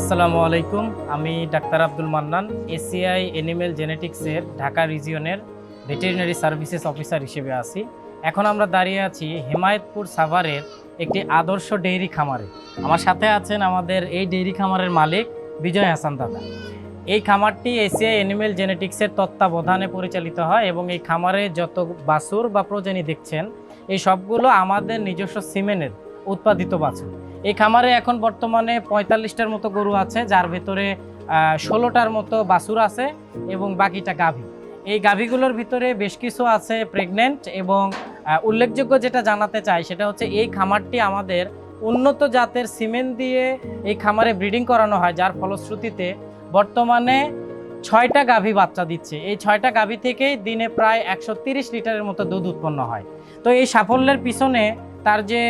আসসালামু আলাইকুম। আমি doctor Abdul Mannan, ACI animal জেনেটিক্সের Dhaka রিজিয়নের ভেটেরিনারি সার্ভিসেস অফিসার হিসেবে আছি। এখন আমরা দাঁড়িয়ে আছি হেমায়তপুর সাভারের একটি আদর্শ ডেইরি খামারে। আমার সাথে আছেন আমাদের এই ডেইরি খামারের মালিক বিজয় হাসান দাদা। এই খামারটি এসিআই এনিমেল জেনেটিক্সের তত্ত্বাবধানে পরিচালিত হয় এবং এই খামারে যত বাছুর বা প্রজানি দেখছেন, এই সবগুলো আমাদের নিজস্ব সিমেনের উৎপাদিত বাছুর। এই খামারে এখন বর্তমানে পঁয়তাল্লিশটার মতো গরু আছে, যার ভেতরে ষোলোটার মতো বাছুর আছে এবং বাকিটা গাভী। এই গাভীগুলোর ভিতরে বেশ কিছু আছে প্রেগনেন্ট এবং উল্লেখযোগ্য যেটা জানাতে চাই সেটা হচ্ছে এই খামারটি আমাদের উন্নত জাতের সিমেন্ট দিয়ে এই খামারে ব্রিডিং করানো হয়, যার ফলশ্রুতিতে বর্তমানে ছয়টা গাভী বাচ্চা দিচ্ছে। এই ছয়টা গাভী থেকেই দিনে প্রায় একশো লিটারের মতো দুধ উৎপন্ন হয়। তো এই সাফল্যের পিছনে তার যে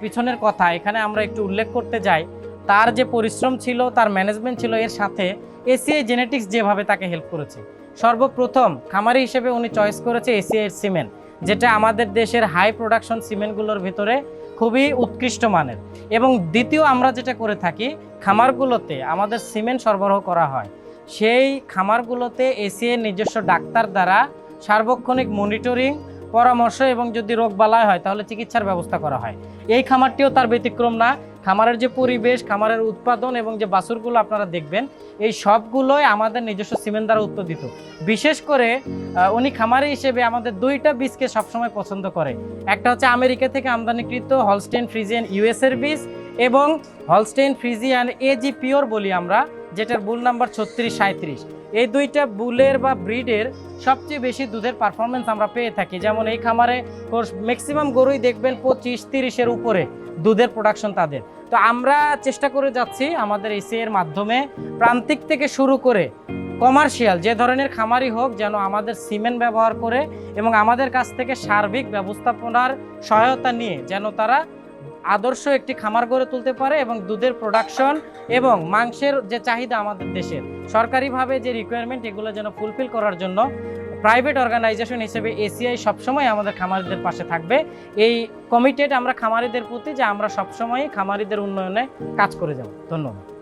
পিছনের কথা, এখানে আমরা একটু উল্লেখ করতে যাই, তার যে পরিশ্রম ছিল, তার ম্যানেজমেন্ট ছিল, এর সাথে এসিআই জেনেটিক্স যেভাবে তাকে হেল্প করেছে। সর্বপ্রথম খামারি হিসেবে উনি চয়েস করেছে এসিআই সিমেন্ট, যেটা আমাদের দেশের হাই প্রোডাকশন সিমেন্টগুলোর ভিতরে খুবই উৎকৃষ্ট মানের। এবং দ্বিতীয় আমরা যেটা করে থাকি, খামারগুলোতে আমাদের সিমেন্ট সরবরাহ করা হয়। সেই খামারগুলোতে এসিআই নিজস্ব ডাক্তার দ্বারা সার্বক্ষণিক মনিটরিং পরামর্শ এবং যদি রোগ বালাই হয়, তাহলে চিকিৎসার ব্যবস্থা করা হয়। এই খামারটিও তার ব্যতিক্রম না। খামারের যে পরিবেশ, খামারের উৎপাদন এবং যে বাছুরগুলো আপনারা দেখবেন, এই সবগুলোই আমাদের নিজস্ব সিমেন্ট দ্বারা উৎপাদিত। বিশেষ করে উনি খামারি হিসেবে আমাদের দুইটা বীজকে সবসময় পছন্দ করে। একটা হচ্ছে আমেরিকা থেকে আমদানিকৃত হলস্টেন ফ্রিজিয়ান ইউএসের বীজ এবং হলস্টেন ফ্রিজিয়ান এজি পিওর বলি আমরা, যেটার বুল নাম্বার ছত্রিশ সাঁত্রিশ এই দুইটা বুলের বা ব্রিডের সবচেয়ে বেশি দুধের পারফরমেন্স আমরা পেয়ে থাকি। যেমন এই খামারে ম্যাক্সিমাম গরুই দেখবেন পঁচিশ, তিরিশের উপরে দুধের প্রোডাকশন তাদের। তো আমরা চেষ্টা করে যাচ্ছি আমাদের এসি এর মাধ্যমে প্রান্তিক থেকে শুরু করে কমার্শিয়াল যে ধরনের খামারই হোক যেন আমাদের সিমেন্ট ব্যবহার করে এবং আমাদের কাছ থেকে সার্বিক ব্যবস্থাপনার সহায়তা নিয়ে যেন তারা আদর্শ একটি খামার গড়ে তুলতে পারে এবং দুধের প্রোডাকশন এবং মাংসের যে চাহিদা আমাদের দেশের সরকারিভাবে যে রিকোয়ারমেন্ট এগুলো যেন ফুলফিল করার জন্য প্রাইভেট অর্গানাইজেশন হিসেবে এসিআই সবসময় আমাদের খামারিদের পাশে থাকবে। এই কমিটেড আমরা খামারিদের প্রতি যে আমরা সবসময়ই খামারিদের উন্নয়নে কাজ করে যাব। ধন্যবাদ।